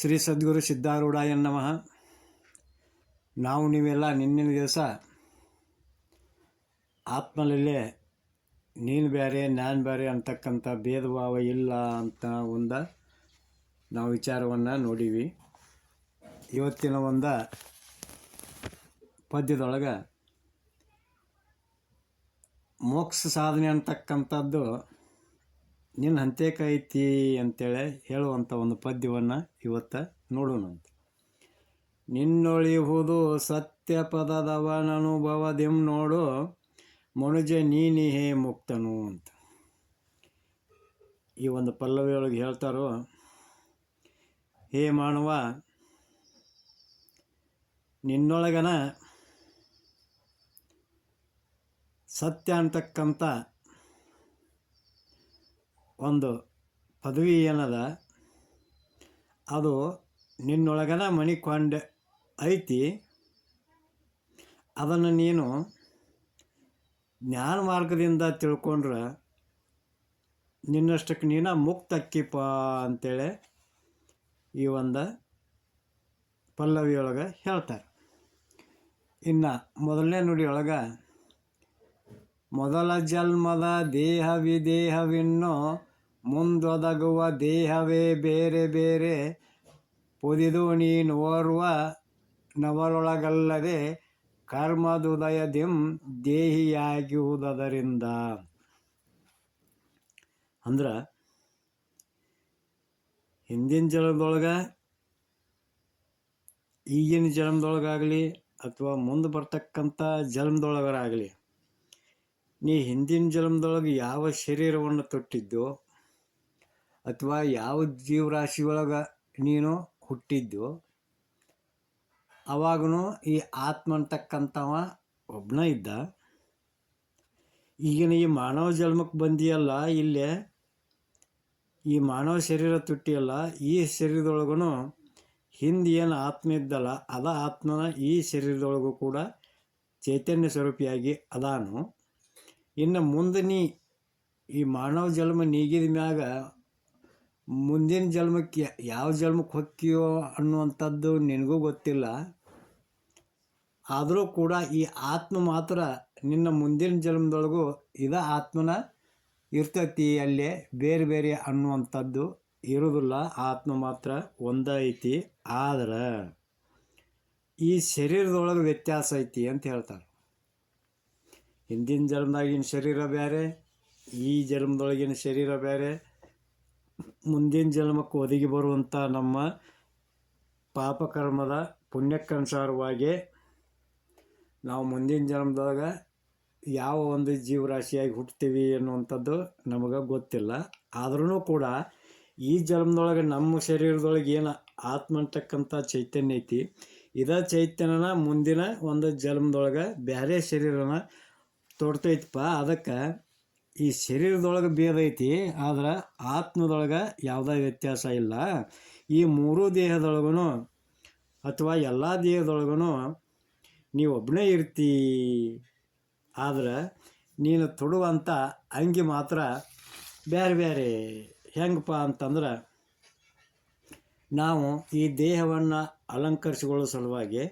ಶ್ರೀ ಸದ್ಗುರು ಸಿದ್ಧಾರೂಢಾಯ ನಮಃ. ನಾವು ನೀವೆಲ್ಲ ನಿನ್ನಿನ ದಿವಸ ಆತ್ಮಲಲ್ಲೇ ನೀನು ಬೇರೆ ನಾನು ಬೇರೆ ಅಂತಕ್ಕಂಥ ಭೇದ ಭಾವ ಇಲ್ಲ ಅಂತ ಒಂದು ನಾವು ವಿಚಾರವನ್ನು ನೋಡೀವಿ. ಇವತ್ತಿನ ಒಂದು ಪದ್ಯದೊಳಗೆ ಮೋಕ್ಷ ಸಾಧನೆ ಅಂತಕ್ಕಂಥದ್ದು ನಿನ್ನ ಹಂತೇಕ ಐತಿ ಅಂತೇಳಿ ಹೇಳುವಂಥ ಒಂದು ಪದ್ಯವನ್ನು ಇವತ್ತು ನೋಡೋಣ ಅಂತ. ನಿನ್ನೊಳಿಹುದು ಸತ್ಯ ಪದದವನನುಭವದಿಂ ನೋಡು, ಮನುಜ ನೀನಿಹೇ ಮುಕ್ತನು ಅಂತ. ಈ ಒಂದು ಪಲ್ಲವಿಯೊಳಗೆ ಹೇಳ್ತಾರೋ, ಹೇ ಮಾನವ, ನಿನ್ನೊಳಗನ ಸತ್ಯ ಅಂತಕ್ಕಂಥ ಒಂದು ಪದವಿ ಏನದ? ಅದು ನಿನ್ನೊಳಗನ ಮಣಿಕೊಂಡ ಐತಿ. ಅದನ್ನು ನೀನು ಜ್ಞಾನ ಮಾರ್ಗದಿಂದ ತಿಳ್ಕೊಂಡ್ರೆ ನಿನ್ನಷ್ಟಕ್ಕೆ ನೀನು ಮುಕ್ತಕ್ಕಿಪ್ಪ ಅಂತೇಳಿ ಈ ಒಂದು ಪಲ್ಲವಿಯೊಳಗೆ ಹೇಳ್ತಾರೆ. ಇನ್ನು ಮೊದಲನೇ ನುಡಿಯೊಳಗೆ ಮೊದಲ ಜನ್ಮದ ದೇಹ ವಿದೇಹವಿನ್ನು, ಮುಂದೊದಗುವ ದೇಹವೇ ಬೇರೆ ಬೇರೆ. ಪೊದಿದು ನೀನೋರ್ವ ನವರೊಳಗಲ್ಲದೆ ಕರ್ಮದುದಯದಿಂ ದೇಹಿಯಾಗುವುದರಿಂದ ಅಂದ್ರೆ, ಹಿಂದಿನ ಜನ್ಮದೊಳಗೆ, ಈಗಿನ ಜನ್ಮದೊಳಗಾಗಲಿ ಅಥವಾ ಮುಂದೆ ಬರ್ತಕ್ಕಂಥ ಜನ್ಮದೊಳಗರಾಗಲಿ ನೀ ಹಿಂದಿನ ಜನ್ಮದೊಳಗೆ ಯಾವ ಶರೀರವನ್ನು ತೊಟ್ಟಿದ್ದು ಅಥವಾ ಯಾವ ಜೀವರಾಶಿ ಒಳಗೆ ನೀನು ಹುಟ್ಟಿದ್ದೋ ಅವಾಗೂ ಈ ಆತ್ಮ ಅಂತಕ್ಕಂಥವ ಒಬ್ಬನ ಇದ್ದ. ಈಗಿನ ಈ ಮಾನವ ಜನ್ಮಕ್ಕೆ ಬಂದಿಯಲ್ಲ, ಇಲ್ಲೇ ಈ ಮಾನವ ಶರೀರ ತುಟ್ಟಿಯಲ್ಲ, ಈ ಶರೀರದೊಳಗೂ ಹಿಂದೆ ಏನು ಆತ್ಮ ಇದ್ದಲ್ಲ, ಅದ ಆತ್ಮನ ಈ ಶರೀರದೊಳಗೂ ಕೂಡ ಚೈತನ್ಯ ಸ್ವರೂಪಿಯಾಗಿ ಅದಾನು. ಇನ್ನು ಮುಂದೆ ನೀ ಈ ಮಾನವ ಜನ್ಮ ನೀಗಿದ ಮ್ಯಾಗ ಮುಂದಿನ ಜನ್ಮಕ್ಕೆ ಯಾವ ಜನ್ಮಕ್ಕೆ ಹೊಕ್ಕಿಯೋ ಅನ್ನುವಂಥದ್ದು ನಿನಗೂ ಗೊತ್ತಿಲ್ಲ. ಆದರೂ ಕೂಡ ಈ ಆತ್ಮ ಮಾತ್ರ ನಿನ್ನ ಮುಂದಿನ ಜನ್ಮದೊಳಗೂ ಇದ ಆತ್ಮನ ಇರ್ತೈತಿ ಅಲ್ಲೇ ಬೇರೆ ಬೇರೆ ಅನ್ನುವಂಥದ್ದು ಇರೋದಿಲ್ಲ ಆತ್ಮ ಮಾತ್ರ ಒಂದೈತಿ. ಆದ್ರೆ ಈ ಶರೀರದೊಳಗೆ ವ್ಯತ್ಯಾಸ ಐತಿ ಅಂತ ಹೇಳ್ತಾರೆ. ಹಿಂದಿನ ಜನ್ಮದಾಗಿನ ಶರೀರ ಬೇರೆ ಈ ಜನ್ಮದೊಳಗಿನ ಶರೀರ ಬೇರೆ ಮುಂದಿನ ಜನ್ಮಕ್ಕೆ ಒದಗಿ ಬರುವಂಥ ನಮ್ಮ ಪಾಪಕರ್ಮದ ಪುಣ್ಯಕ್ಕನುಸಾರವಾಗಿ ನಾವು ಮುಂದಿನ ಜನ್ಮದೊಳಗೆ ಯಾವ ಒಂದು ಜೀವರಾಶಿಯಾಗಿ ಹುಟ್ತೀವಿ ಅನ್ನುವಂಥದ್ದು ನಮಗೆ ಗೊತ್ತಿಲ್ಲ. ಆದ್ರೂ ಕೂಡ ಈ ಜನ್ಮದೊಳಗೆ ನಮ್ಮ ಶರೀರದೊಳಗೆ ಏನು ಆತ್ಮ ಅಂತಕ್ಕಂಥ ಚೈತನ್ಯ ಐತಿ, ಇದ ಚೈತನ್ಯನ ಮುಂದಿನ ಒಂದು ಜನ್ಮದೊಳಗೆ ಬೇರೆ ಶರೀರನ ತೊಡ್ತೈತಪ್ಪ. ಅದಕ್ಕೆ ಈ ಶರೀರದೊಳಗೆ ಭೇದ ಐತಿ, ಆದ್ರೆ ಆತ್ಮದೊಳಗೆ ಯಾವುದೇ ವ್ಯತ್ಯಾಸ ಇಲ್ಲ. ಈ ಮೂರೂ ದೇಹದೊಳಗೂ ಅಥವಾ ಎಲ್ಲ ದೇಹದೊಳಗೂ ನೀವು ಒಬ್ಬನೇ ಇರ್ತೀ, ಆದ್ರೆ ನೀನು ತೊಡುವಂಥ ಅಂಗಿ ಮಾತ್ರ ಬೇರೆ ಬೇರೆ ಹೆಂಗಪ್ಪ ಅಂತಂದ್ರೆ ನಾವು ಈ ದೇಹವನ್ನು ಅಲಂಕರಿಸಿಕೊಳ್ಳೋ ಸಲುವಾಗಿ,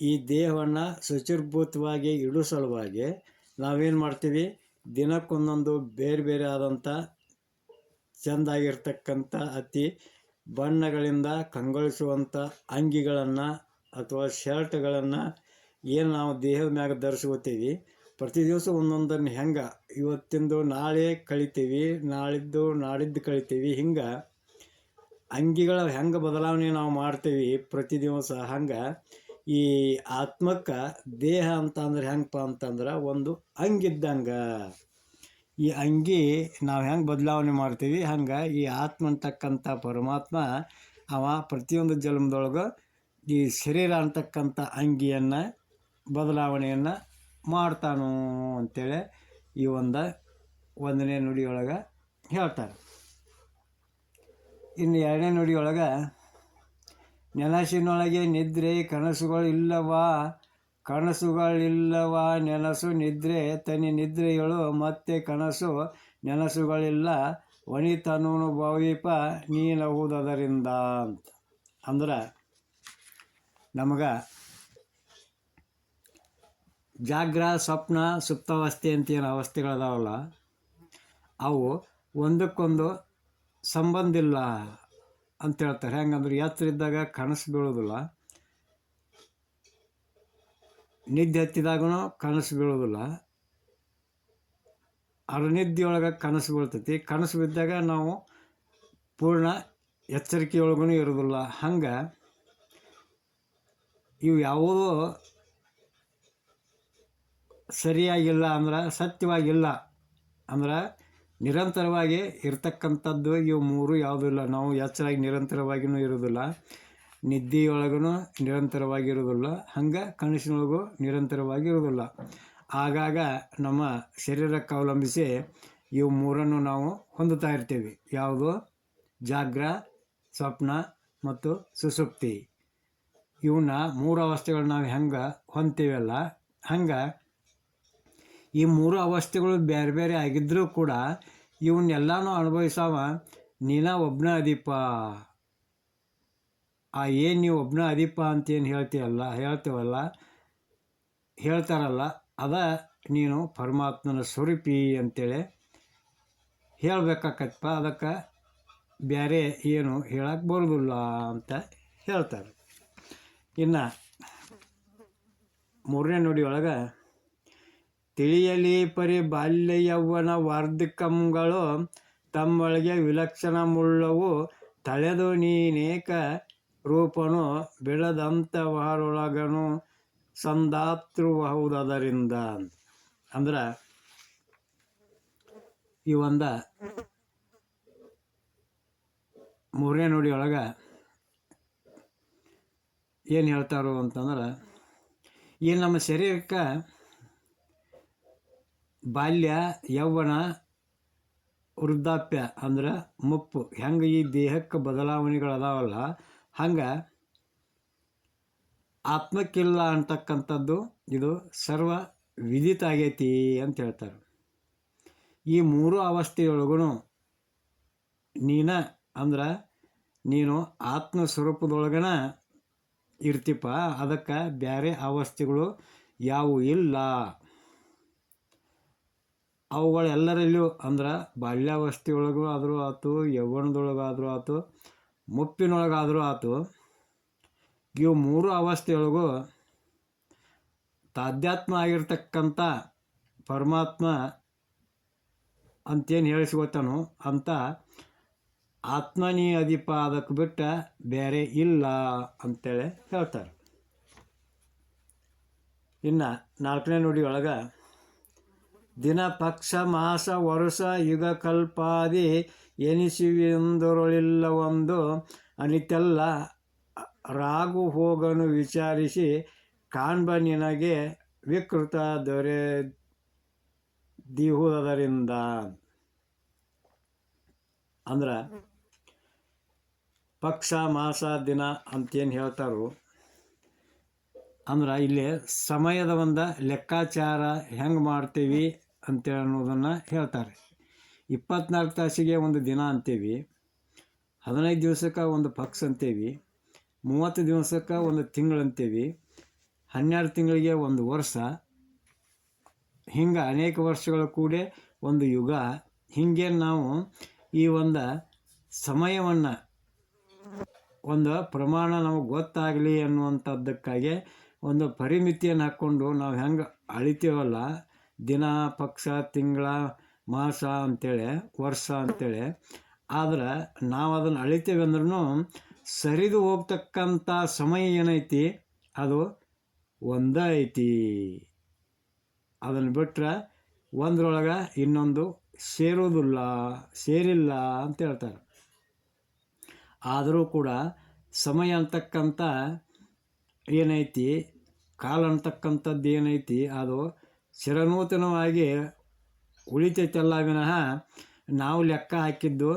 ಈ ದೇಹವನ್ನು ಶುಚಿರ್ಭೂತವಾಗಿ ಇಡೋ ಸಲುವಾಗಿ ನಾವೇನು ಮಾಡ್ತೀವಿ? ದಿನಕ್ಕೊಂದೊಂದು ಬೇರೆ ಬೇರೆ ಆದಂಥ ಚೆಂದಾಗಿರ್ತಕ್ಕಂಥ ಅತಿ ಬಣ್ಣಗಳಿಂದ ಕಂಗೊಳಿಸುವಂಥ ಅಂಗಿಗಳನ್ನು ಅಥವಾ ಶರ್ಟ್ಗಳನ್ನು ಏನು ನಾವು ದೇಹದ ಮ್ಯಾಗ ಧರಿಸ್ಕೋತೀವಿ? ಪ್ರತಿ ದಿವಸ ಒಂದೊಂದನ್ನು ಹೆಂಗೆ? ಇವತ್ತಿಂದು ನಾಳೆ ಕಳಿತೀವಿ, ನಾಳಿದ್ದು ನಾಡಿದ್ದು ಕಳಿತೀವಿ, ಹಿಂಗೆ ಅಂಗಿಗಳ ಹೆಂಗೆ ಬದಲಾವಣೆ ನಾವು ಮಾಡ್ತೀವಿ ಪ್ರತಿ ದಿವಸ ಹಂಗೆ ಈ ಆತ್ಮಕ್ಕೆ ದೇಹ ಅಂತಂದ್ರೆ ಹೆಂಗಪ್ಪ ಅಂತಂದ್ರೆ ಒಂದು ಅಂಗಿದ್ದಂಗೆ. ಈ ಅಂಗಿ ನಾವು ಹೆಂಗೆ ಬದಲಾವಣೆ ಮಾಡ್ತೀವಿ? ಹಂಗೆ ಈ ಆತ್ಮ ಅಂತಕ್ಕಂಥ ಪರಮಾತ್ಮ ಅವ ಪ್ರತಿಯೊಂದು ಜನ್ಮದೊಳಗೆ ಈ ಶರೀರ ಅಂತಕ್ಕಂಥ ಅಂಗಿಯನ್ನು ಬದಲಾವಣೆಯನ್ನು ಮಾಡ್ತಾನು ಅಂತೇಳಿ ಈ ಒಂದು ಒಂದನೇ ನುಡಿಯೊಳಗೆ ಹೇಳ್ತಾರೆ. ಇನ್ನು ಎರಡನೇ ನುಡಿಯೊಳಗೆ ನೆನಸಿನೊಳಗೆ ನಿದ್ರೆ ಕನಸುಗಳು ಇಲ್ಲವಾ ಕನಸುಗಳಿಲ್ಲವ? ನೆನಸು ನಿದ್ರೆ ತನಿ ನಿದ್ರೆಗಳು ಮತ್ತೆ ಕನಸು ನೆನಸುಗಳಿಲ್ಲ. ವನಿತನೂನು ಭಾವೀಪ ನೀನಹುದರಿಂದ ಅಂತ. ಅಂದ್ರೆ ನಮಗೆ ಜಾಗ್ರ, ಸ್ವಪ್ನ, ಸುಪ್ತಾವಸ್ಥೆ ಅಂತ ಏನು ಅವಸ್ಥೆಗಳದಾವಲ್ಲ? ಅವು ಒಂದಕ್ಕೊಂದು ಸಂಬಂಧ ಇಲ್ಲ ಅಂತ ಹೇಳ್ತಾರೆ. ಹೆಂಗಂದ್ರೆ ಎತ್ತರ ಇದ್ದಾಗ ಕನಸು ಬೀಳೋದಿಲ್ಲ ನಿದ್ದೆ ಹತ್ತಿದಾಗೂ ಕನಸು ಬೀಳೋದಿಲ್ಲ ಅರನಿದ್ದೆಯೊಳಗೆ ಕನಸು ಬೀಳ್ತೈತಿ. ಕನಸು ಬಿದ್ದಾಗ ನಾವು ಪೂರ್ಣ ಎಚ್ಚರಿಕೆಯೊಳಗೂ ಇರೋದಿಲ್ಲ ಹಂಗೆ ಇವು ಯಾವುದೂ ಸರಿಯಾಗಿಲ್ಲ ಅಂದ್ರೆ ಸತ್ಯವಾಗಿಲ್ಲ ಅಂದ್ರೆ ನಿರಂತರವಾಗಿ ಇರ್ತಕ್ಕಂಥದ್ದು ಇವು ಮೂರು ಯಾವುದೂ ಇಲ್ಲ. ನಾವು ಎಚ್ಚರಾಗಿ ನಿರಂತರವಾಗಿಯೂ ಇರೋದಿಲ್ಲ ನಿದ್ದೆಯೊಳಗೂ ನಿರಂತರವಾಗಿ ಇರೋದಿಲ್ಲ ಹಂಗೆ ಕನಸಿನೊಳಗೂ ನಿರಂತರವಾಗಿ ಇರೋದಿಲ್ಲ ಆಗಾಗ ನಮ್ಮ ಶರೀರಕ್ಕೆ ಅವಲಂಬಿಸಿ ಇವು ಮೂರನ್ನು ನಾವು ಹೊಂದುತ್ತಾ ಇರ್ತೀವಿ. ಯಾವುದು? ಜಾಗ್ರ, ಸ್ವಪ್ನ ಮತ್ತು ಸುಸುಪ್ತಿ ಇವನ್ನ ಮೂರು ಅವಸ್ಥೆಗಳು ನಾವು ಹೆಂಗೆ ಹೊಂತೀವಲ್ಲ ಹಂಗೆ ಈ ಮೂರು ಅವಸ್ಥೆಗಳು ಬೇರೆ ಬೇರೆ ಆಗಿದ್ದರೂ ಕೂಡ ಇವನ್ನೆಲ್ಲನೂ ಅನುಭವಿಸವ ನೀನ ಒಬ್ಬನ ಅದೀಪ ಆ ಏನು ನೀವು ಒಬ್ಬನ ಅದೀಪ ಅಂತೇನು ಹೇಳ್ತೀವಲ್ಲ ಹೇಳ್ತೀವಲ್ಲ, ಹೇಳ್ತಾರಲ್ಲ, ಅದ ನೀನು ಪರಮಾತ್ಮನ ಸ್ವರೂಪಿ ಅಂತೇಳಿ ಹೇಳಬೇಕಾಕತ್ಪ. ಅದಕ್ಕೆ ಬೇರೆ ಏನು ಹೇಳಕ್ಕೆ ಬರೋದಿಲ್ಲ ಅಂತ ಹೇಳ್ತಾರೆ. ಇನ್ನು ಮೂರನೇ ನುಡಿ ಒಳಗೆ ತಿಳಿಯಲಿ ಪರಿ ಬಾಲ್ಯ ವಾರ್ಧಕಂಗಳು ತಮ್ಮೊಳಗೆ ವಿಲಕ್ಷಣ ಮುಳ್ಳವು ತಳೆದು ನೀನೇಕ ರೂಪನು ಬೆಳೆದಂಥವರೊಳಗನು ಸಂದಾತೃಬಹುದರಿಂದ ಅಂದ್ರೆ ಈ ಒಂದು ಮೂರನೇ ನುಡಿಯೊಳಗೆ ಏನು ಹೇಳ್ತಾರೋ ಅಂತಂದ್ರೆ, ಈ ನಮ್ಮ ಶರೀರಕ್ಕೆ ಬಾಲ್ಯ, ಯೌವನ, ವೃದ್ಧಾಪ್ಯ ಅಂದ್ರೆ ಮುಪ್ಪು. ಹೆಂಗೆ ಈ ದೇಹಕ್ಕೆ ಬದಲಾವಣೆಗಳದಾವಲ್ಲ, ಹಂಗೆ ಆತ್ಮಕ್ಕಿಲ್ಲ ಅಂತಕ್ಕಂಥದ್ದು ಇದು ಸರ್ವ ವಿದಿತ ಆಗೈತಿ ಅಂತ ಹೇಳ್ತಾರೆ. ಈ ಮೂರು ಅವಸ್ಥೆಯೊಳಗೂ ನೀನ ಅಂದ್ರೆ ನೀನು ಆತ್ಮ ಸ್ವರೂಪದೊಳಗನ ಇರ್ತಿಪ್ಪ. ಅದಕ್ಕೆ ಬೇರೆ ಅವಸ್ಥೆಗಳು ಯಾವು ಇಲ್ಲ. ಅವುಗಳೆಲ್ಲರಲ್ಲಿಯೂ ಅಂದ್ರೆ ಬಾಲ್ಯಾವಸ್ಥೆಯೊಳಗೂ ಆದರೂ ಆಯ್ತು ಯೌವನದೊಳಗಾದರೂ ಆಯ್ತು ಮುಪ್ಪಿನೊಳಗಾದರೂ ಆಯ್ತು ಇವು ಮೂರು ಅವಸ್ಥೆಯೊಳಗೂ ತಾಧ್ಯಾತ್ಮ ಆಗಿರ್ತಕ್ಕಂಥ ಪರಮಾತ್ಮ ಅಂತೇನು ಹೇಳಿಸ್ಕೊತಾನೋ ಅಂತ ಆತ್ಮನಿ ಅಧಿಪ ಅದಕ್ಕೆ ಬಿಟ್ಟ ಬೇರೆ ಇಲ್ಲ ಅಂತೇಳಿ ಹೇಳ್ತಾರೆ. ಇನ್ನು ನಾಲ್ಕನೇ ನುಡಿ ಒಳಗೆ ದಿನ ಪಕ್ಷ ಮಾಸ ವರುಷ ಯುಗ ಕಲ್ಪಾದಿ ಒಂದು ಅನಿತೆಲ್ಲ ರಾಗು ಹೋಗನು ವಿಚಾರಿಸಿ, ಕಾಣ್ಬ ನಿನಗೆ ವಿಕೃತ ದೊರೆ ದಿಹುದರಿಂದ ಅಂದ್ರೆ ಪಕ್ಷ ಮಾಸ ದಿನ ಅಂತೇನು ಹೇಳ್ತಾರೋ. ಅಂದ್ರೆ, ಇಲ್ಲಿ ಸಮಯದ ಒಂದು ಲೆಕ್ಕಾಚಾರ ಹೆಂಗೆ ಮಾಡ್ತೀವಿ? ಅಂತೇಳಿ ಅನ್ನೋದನ್ನು ಹೇಳ್ತಾರೆ. ಇಪ್ಪತ್ನಾಲ್ಕು ತಾಸಿಗೆ ಒಂದು ದಿನ ಅಂತೀವಿ. ಹದಿನೈದು ದಿವಸಕ್ಕೆ ಒಂದು ಪಕ್ಷ ಅಂತೀವಿ. ಮೂವತ್ತು ದಿವಸಕ್ಕೆ ಒಂದು ತಿಂಗಳು ಅಂತೀವಿ. ಹನ್ನೆರಡು ತಿಂಗಳಿಗೆ ಒಂದು ವರ್ಷ. ಹಿಂಗೆ ಅನೇಕ ವರ್ಷಗಳ ಕೂಡ ಒಂದು ಯುಗ. ಹೀಗೆ ನಾವು ಈ ಒಂದು ಸಮಯವನ್ನು ಒಂದು ಪ್ರಮಾಣ ನಮಗೆ ಗೊತ್ತಾಗಲಿ ಅನ್ನುವಂಥದ್ದಕ್ಕಾಗಿ ಒಂದು ಪರಿಮಿತಿಯನ್ನು ಹಾಕ್ಕೊಂಡು ನಾವು ಹೆಂಗೆ ಅಳಿತೀವಲ್ಲ ದಿನ, ಪಕ್ಷ, ತಿಂಗಳ, ಮಾಸ ಅಂತೇಳಿ, ವರ್ಷ ಅಂತೇಳಿ. ಆದ್ರೆ ನಾವು ಅದನ್ನು ಅಳಿತೇವೆ ಅಂದ್ರೂ ಸರಿದು ಹೋಗ್ತಕ್ಕಂಥ ಸಮಯ ಏನೈತಿ? ಅದು ಒಂದೇ ಐತಿ ಅದನ್ನು ಬಿಟ್ಟರೆ ಒಂದ್ರೊಳಗೆ ಇನ್ನೊಂದು ಸೇರೋದಿಲ್ಲ, ಸೇರಿಲ್ಲ ಅಂತ ಹೇಳ್ತಾರೆ. ಆದರೂ ಕೂಡ ಸಮಯ ಅಂತಕ್ಕಂಥ ಏನೈತಿ? ಕಾಲ ಅಂತಕ್ಕಂಥದ್ದು ಏನೈತಿ? ಅದು ಚಿರನೂತನವಾಗಿ ಉಳಿತೈತಲ್ಲ ವಿನಃ ನಾವು ಲೆಕ್ಕ ಹಾಕಿದ್ದು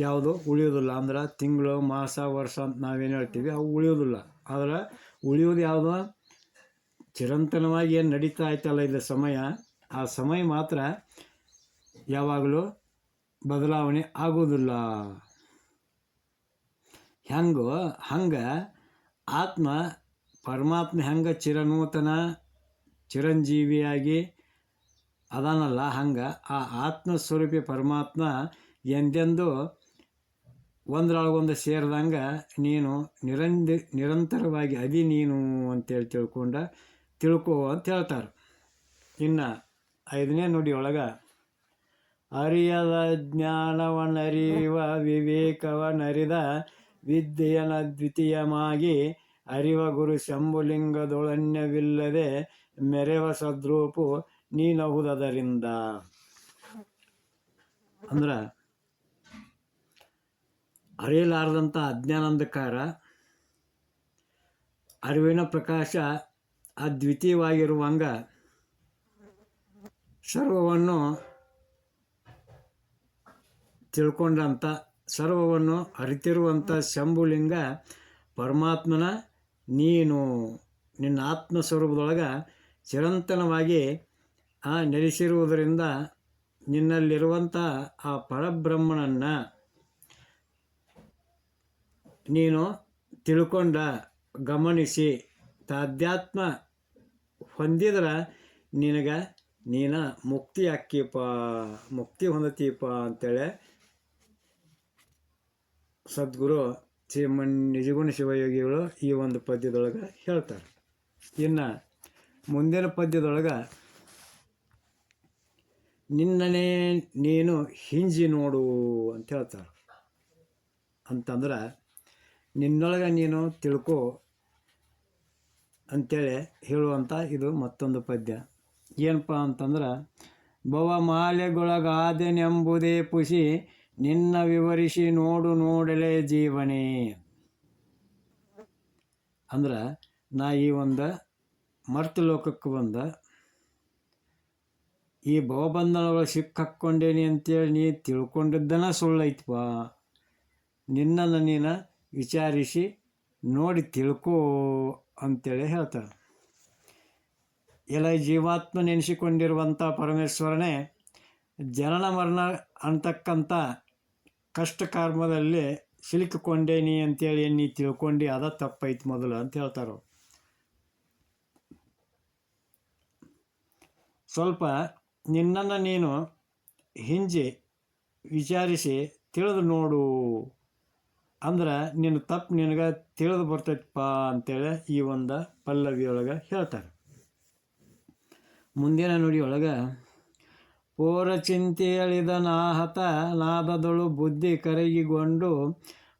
ಯಾವುದು? ಉಳಿಯೋದಿಲ್ಲ ಅಂದ್ರೆ ತಿಂಗಳು, ಮಾಸ, ವರ್ಷ ಅಂತ ನಾವೇನು ಹೇಳ್ತೀವಿ, ಅವು ಉಳಿಯೋದಿಲ್ಲ ಆದ್ರೆ ಉಳಿಯೋದು ಯಾವುದು? ಚಿರಂತನವಾಗಿ ಏನು ನಡೀತಾ ಐತಲ್ಲ ಇದು ಸಮಯ. ಆ ಸಮಯ ಮಾತ್ರ ಯಾವಾಗಲೂ ಬದಲಾವಣೆ ಆಗೋದಿಲ್ಲ ಹೆಂಗೋ ಹಂಗೆ ಆತ್ಮ ಪರಮಾತ್ಮ ಹೆಂಗೆ ಚಿರನೂತನ ಚಿರಂಜೀವಿಯಾಗಿ ಅದಾನಲ್ಲ, ಹಂಗೆ ಆ ಆತ್ಮ ಸ್ವರೂಪಿ ಪರಮಾತ್ಮ ಎಂದೆಂದು ಒಂದರೊಳಗೊಂದು ಸೇರಿದಂಗೆ ನೀನು ನಿರಂದ, ನಿರಂತರವಾಗಿ ಅದಿ ನೀನು ಅಂತೇಳಿ ತಿಳ್ಕೊಂಡ ತಿಳ್ಕೋ ಅಂತ ಹೇಳ್ತಾರೆ. ಇನ್ನು ಐದನೇ ನುಡಿ ಒಳಗೆ ಅರಿಯದ ಜ್ಞಾನವನ್ನರಿಯುವ ವಿವೇಕವನ್ನರಿದ ವಿದ್ಯೆಯನ ದ್ವಿತೀಯವಾಗಿ ಅರಿವ ಗುರು ಶಂಭುಲಿಂಗದೊಳನ್ಯವಿಲ್ಲದೆ ಮೆರೆವ ಸದ್ರೂಪು ನೀನಹುದರಿಂದ ಅಂದ್ರೆ, ಅರಿಯಲಾರದಂಥ ಅಜ್ಞಾನಂದಕಾರ ಅರಿವಿನ ಪ್ರಕಾಶ ಅದ್ವಿತೀಯವಾಗಿರುವಂಗ ಸರ್ವವನ್ನು ತಿಳ್ಕೊಂಡಂಥ, ಸರ್ವವನ್ನು ಅರಿತಿರುವಂಥ ಶಂಭುಲಿಂಗ ಪರಮಾತ್ಮನ ನೀನು. ನಿನ್ನ ಆತ್ಮ ಸ್ವರೂಪದೊಳಗೆ ಚಿರಂತನವಾಗಿ ಆ ನೆಲೆಸಿರುವುದರಿಂದ ನಿನ್ನಲ್ಲಿರುವಂಥ ಆ ಪರಬ್ರಹ್ಮನನ್ನು ನೀನು ತಿಳ್ಕೊಂಡ, ಗಮನಿಸಿ. ತಾಧ್ಯಾತ್ಮ ಹೊಂದಿದ್ರೆ ನಿನಗೆ ನೀನ ಮುಕ್ತಿ ಅಕ್ಕಿಪ್ಪ ಮುಕ್ತಿ ಹೊಂದತೀಪ ಅಂತೇಳಿ ಸದ್ಗುರು ಶ್ರೀಮನ್ ನಿಜಗುಣ ಶಿವಯೋಗಿಗಳು ಈ ಒಂದು ಪದ್ಯದೊಳಗೆ ಹೇಳ್ತಾರೆ. ಇನ್ನು ಮುಂದಿನ ಪದ್ಯದೊಳಗೆ, ನಿನ್ನನೇ ನೀನು ಹಿಂಜಿ ನೋಡು ಅಂತ ಹೇಳ್ತಾರೆ. ಅಂತಂದ್ರೆ, ನಿನ್ನೊಳಗೆ ನೀನು ತಿಳ್ಕೊ ಅಂತೇಳಿ ಹೇಳುವಂಥ ಇದು ಮತ್ತೊಂದು ಪದ್ಯ. ಏನಪ್ಪ ಅಂತಂದ್ರೆ ಭವಮಾಲೆಗೊಳಗಾದೆನೆಂಬುದೇ ಪುಷಿ ನಿನ್ನ ವಿವರಿಸಿ ನೋಡು ನೋಡಲೇ ಜೀವನೇ. ಅಂದ್ರೆ, ನಾ ಈ ಒಂದು ಮರ್ತ ಲೋಕಕ್ಕೆ ಬಂದ. ಈ ಭವಬಂಧನಗಳು ಸಿಕ್ಕಾಕ್ಕೊಂಡೇನಿ ಅಂತೇಳಿ ನೀ ತಿಳ್ಕೊಂಡಿದ್ದನ ಸುಳ್ಳೈತಪ್ಪ. ನಿನ್ನನ್ನು ನೀನು ವಿಚಾರಿಸಿ ನೋಡಿ ತಿಳ್ಕೋ ಅಂತೇಳಿ ಹೇಳ್ತಾರೆ ಎಲ್ಲ ಜೀವಾತ್ಮ ನೆನೆಸಿಕೊಂಡಿರುವಂಥ ಪರಮೇಶ್ವರನೇ, ಜನನ ಮರಣ ಅಂತಕ್ಕಂಥ ಕಷ್ಟ ಕರ್ಮದಲ್ಲಿ ಸಿಲುಕಿಕೊಂಡೇನಿ ಅಂತೇಳಿ ನೀ ತಿಳ್ಕೊಂಡು ಅದ ತಪ್ಪೈತೆ ಮೊದಲು ಅಂತ ಹೇಳ್ತಾರೆ ಸ್ವಲ್ಪ ನಿನ್ನನ್ನು ನೀನು ಹಿಂಜೆ ವಿಚಾರಿಸಿ ತಿಳಿದು ನೋಡು. ಅಂದ್ರೆ ನಿನ್ನ ತಪ್ಪು ನಿನಗೆ ತಿಳಿದು ಬರ್ತೈತಪ್ಪ ಅಂತೇಳಿ ಈ ಒಂದು ಪಲ್ಲವಿಯೊಳಗೆ ಹೇಳ್ತಾರೆ. ಮುಂದಿನ ನುಡಿಯೊಳಗೆ, ಪೋರ ಚಿಂತೆಯಳಿದ ನಾಹತ ನಾದದಳು ಬುದ್ಧಿ ಕರಗಿಗೊಂಡು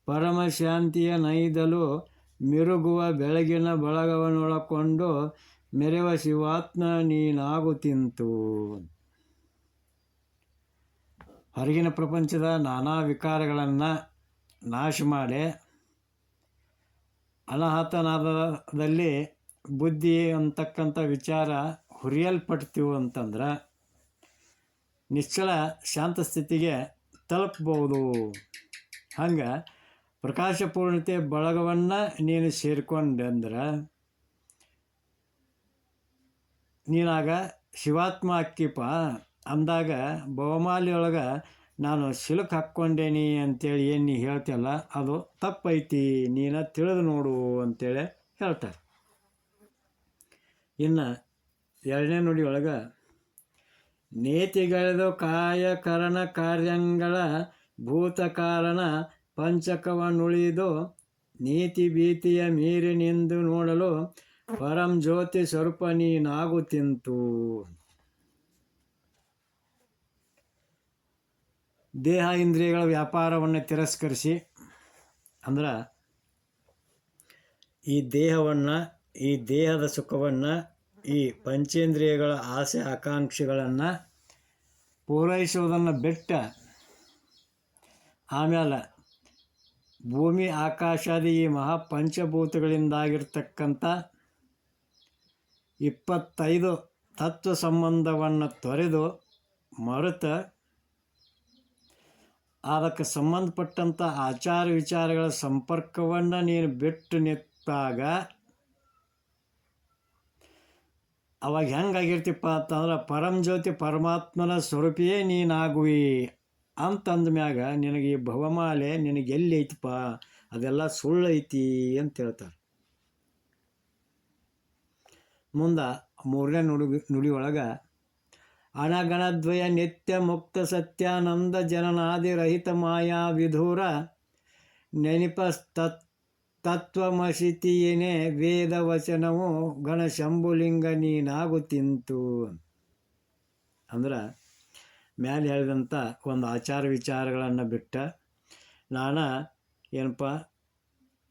ಪರಮ ಶಾಂತಿಯ ನೈದಲು ಮಿರುಗುವ ಬೆಳಗಿನ ಬಳಗವನ್ನೊಳಕೊಂಡು ಮೆರೆವ ಶಿವಾತ್ಮ, ನೀನಾಗು ತಿಂತು. ಹೊರಗಿನ ಪ್ರಪಂಚದ ನಾನಾ ವಿಕಾರಗಳನ್ನು ನಾಶ ಮಾಡಿ ಅನಾಹತನಾದದಲ್ಲಿ ಬುದ್ಧಿ ಅಂತಕ್ಕಂಥ ವಿಚಾರ ಹುರಿಯಲ್ಪಡ್ತೀವಿ ಅಂತಂದ್ರೆ ನಿಶ್ಚಲ ಶಾಂತ ಸ್ಥಿತಿಗೆ ತಲುಪಬಹುದು ಹಂಗೆ ಪ್ರಕಾಶಪೂರ್ಣತೆ ಬಳಗವನ್ನು ನೀನು ಸೇರಿಕೊಂಡೆ ಅಂದ್ರೆ ನೀನಾಗ ಶಿವಾತ್ಮ ಅಕ್ಕಿಪ್ಪ ಅಂದಾಗ ಒಳಗೆ ನಾನು ಸಿಲುಕ್ ಹಾಕ್ಕೊಂಡೇನಿ ಅಂತೇಳಿ ಏನು ನೀ ಹೇಳ್ತಿಯಲ್ಲ, ಅದು ತಪ್ಪೈತಿ, ನೀನ ತಿಳಿದು ನೋಡು ಅಂತೇಳಿ ಹೇಳ್ತಾರೆ. ಇನ್ನು ಎರಡನೇ ನುಡಿಯೊಳಗೆ, ನೇತಿಗಳೆದು ಕಾಯಕರಣ ಕಾರ್ಯಗಳ ಭೂತ ಕಾರಣ ಪಂಚಕವನ್ನುಳಿದು ನೀತಿ ಭೀತಿಯ ಮೀರಿನಿಂದು ನೋಡಲು ಪರಂ ಜ್ಯೋತಿ ಸ್ವರೂಪ ನೀನಾಗು ತಿಂತು. ದೇಹ ಇಂದ್ರಿಯಗಳ ವ್ಯಾಪಾರವನ್ನು ತಿರಸ್ಕರಿಸಿ, ಅಂದ್ರೆ ಈ ದೇಹವನ್ನು, ಈ ದೇಹದ ಸುಖವನ್ನು, ಈ ಪಂಚೇಂದ್ರಿಯಗಳ ಆಸೆ ಆಕಾಂಕ್ಷೆಗಳನ್ನು ಪೂರೈಸುವುದನ್ನು ಬಿಟ್ಟ ಆಮೇಲೆ ಭೂಮಿ, ಆಕಾಶಾದಿ ಈ ಮಹಾಪಂಚಭೂತಗಳಿಂದಾಗಿರ್ತಕ್ಕಂಥ ಇಪ್ಪತ್ತೈದು ತತ್ವ ಸಂಬಂಧವನ್ನು ತೊರೆದು ಮರೆತ ಅದಕ್ಕೆ ಸಂಬಂಧಪಟ್ಟಂಥ ಆಚಾರ ವಿಚಾರಗಳ ಸಂಪರ್ಕವನ್ನು ನೀನು ಬಿಟ್ಟು ನಿಂತಾಗ ಅವಾಗ ಹೆಂಗಾಗಿರ್ತಿಪ್ಪ ಅಂತಂದ್ರೆ ಪರಂ ಜ್ಯೋತಿ ಪರಮಾತ್ಮನ ಸ್ವರೂಪಿಯೇ ನೀನಾಗುವಿ ಅಂತಂದ ಮ್ಯಾಗ ನಿನಗೆ ಈ ಭವಮಾಲೆ ನಿನಗೆ ಎಲ್ಲಿ ಐತಪ್ಪ? ಅದೆಲ್ಲ ಸುಳ್ಳು ಐತಿ ಅಂತ ಹೇಳ್ತಾರೆ. ಮುಂದೆ ಮೂರನೇ ನುಡಿ ನುಡಿ ಒಳಗೆ ಅಣಗಣದ್ವಯ ನಿತ್ಯ ಮುಕ್ತ ಸತ್ಯಾನಂದ ಜನನಾದಿರಹಿತ ಮಾಯಾ ವಿಧೂರ ನೆನಪ ತತ್ ತತ್ವಮಸಿತಿಯೇನೆ ವೇದ ವಚನವು ಗಣ ಶಂಭುಲಿಂಗ ನೀನಾಗು ತಿಂತು. ಅಂದ್ರೆ ಮ್ಯಾಲೆ ಹೇಳಿದಂಥ ಒಂದು ಆಚಾರ ವಿಚಾರಗಳನ್ನು ಬಿಟ್ಟ ನಾನು ಏನಪ್ಪ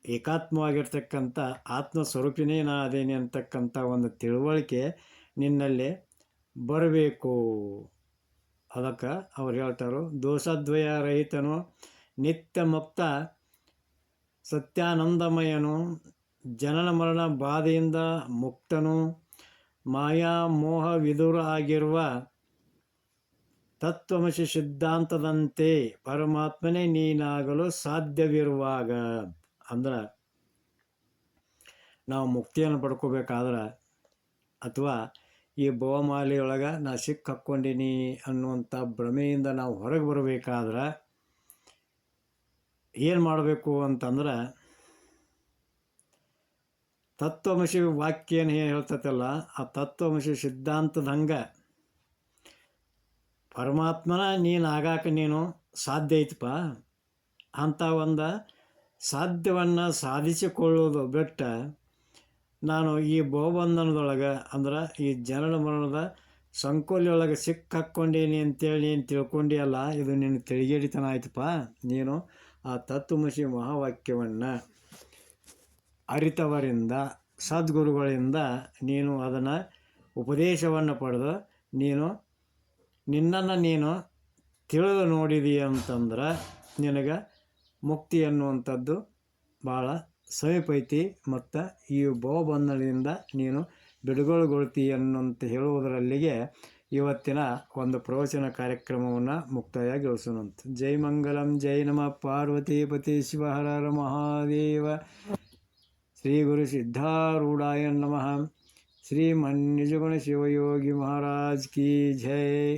ಏಕಾತ್ಮವಾಗಿರ್ತಕ್ಕಂಥ ಆತ್ಮ ಸ್ವರೂಪಿನೇ ನಾ ಅದೇನೆ ಅಂತಕ್ಕಂಥ ಒಂದು ತಿಳುವಳಿಕೆ ನಿನ್ನಲ್ಲಿ ಬರಬೇಕು. ಅದಕ್ಕೆ ಅವ್ರು ಹೇಳ್ತಾರೋ ದೋಷದ್ವಯ ರಹಿತನು ನಿತ್ಯ ಮುಕ್ತ ಸತ್ಯಾನಂದಮಯನು ಜನನ ಮರಣ ಬಾಧೆಯಿಂದ ಮುಕ್ತನು, ಮಾಯಾ ಮೋಹ ವಿದುರ ಆಗಿರುವ ತತ್ವಮಶಿ ಸಿದ್ಧಾಂತದಂತೆ ಪರಮಾತ್ಮನೇ ನೀನಾಗಲು ಸಾಧ್ಯವಿರುವಾಗ. ಅಂದ್ರೆ ನಾವು ಮುಕ್ತಿಯನ್ನು ಪಡ್ಕೋಬೇಕಾದ್ರೆ ಅಥವಾ ಈ ಭವಮಾಲೆಯೊಳಗೆ ನಾ ಸಿಕ್ಕ ಹಾಕ್ಕೊಂಡೀನಿ ಅನ್ನುವಂಥ ಭ್ರಮೆಯಿಂದ ನಾವು ಹೊರಗೆ ಬರಬೇಕಾದ್ರೆ ಏನು ಮಾಡಬೇಕು ಅಂತಂದ್ರೆ ತತ್ವಮಸಿ ವಾಕ್ಯ ಏನು ಹೇಳ್ತೈತಲ್ಲ, ಆ ತತ್ವಮಸಿ ಸಿದ್ಧಾಂತದ ಹಂಗೆ ಪರಮಾತ್ಮನ ನೀನು ಆಗಾಕ ನೀನು ಸಾಧ್ಯ ಐತಪ್ಪ? ಅಂಥ ಒಂದು ಸಾಧ್ಯವನ್ನು ಸಾಧಿಸಿಕೊಳ್ಳುವುದು ಬಿಟ್ಟ. ನಾನು ಈ ಬೋಬಂಧನದೊಳಗೆ ಅಂದ್ರೆ ಈ ಜನನ ಮರಣದ ಸಂಕೋಲಿಯೊಳಗೆ ಸಿಕ್ಕ ಹಾಕ್ಕೊಂಡೀನಿ ಅಂತೇಳಿ ನೀನು ತಿಳ್ಕೊಂಡಿಯಲ್ಲ, ಇದು ನಿನ್ನ ತಿಳಿಗೇಡಿತನ ಆಯ್ತಪ್ಪ. ನೀನು ಆ ತತ್ವಮಸಿ ಮಹಾವಾಕ್ಯವನ್ನು ಅರಿತವರಿಂದ, ಸದ್ಗುರುಗಳಿಂದ ನೀನು ಅದನ್ನು ಉಪದೇಶವನ್ನು ಪಡೆದು, ನೀನು ನಿನ್ನನ್ನು ನೀನು ತಿಳಿದು ನೋಡಿದೀಯ ಅಂತಂದ್ರೆ ನಿನಗೆ ಮುಕ್ತಿ ಅನ್ನುವಂಥದ್ದು ಭಾಳ ಸಮೀಪ ಐತಿ ಮತ್ತು ಈ ಭವಬಂಧನದಿಂದ ನೀನು ಬಿಡುಗಡೆಗೊಳ್ತಿ ಅನ್ನುವಂತ ಹೇಳುವುದರಲ್ಲಿಗೆ ಇವತ್ತಿನ ಒಂದು ಪ್ರವಚನ ಕಾರ್ಯಕ್ರಮವನ್ನು ಮುಕ್ತಾಯಗೊಳಿಸೋಣಂತ ಜೈ ಮಂಗಲಂ, ಜೈ ನಮಃ ಪಾರ್ವತೀಪತಿ ಶಿವ ಹರ ಹರ ಮಹಾದೇವ. ಶ್ರೀ ಗುರು ಸಿದ್ಧಾರೂಢಾಯ ನಮಃ. ಶ್ರೀ ಮನ್ಯಜಗುಣ ಶಿವಯೋಗಿ ಮಹಾರಾಜ್ ಕಿ ಜೈ.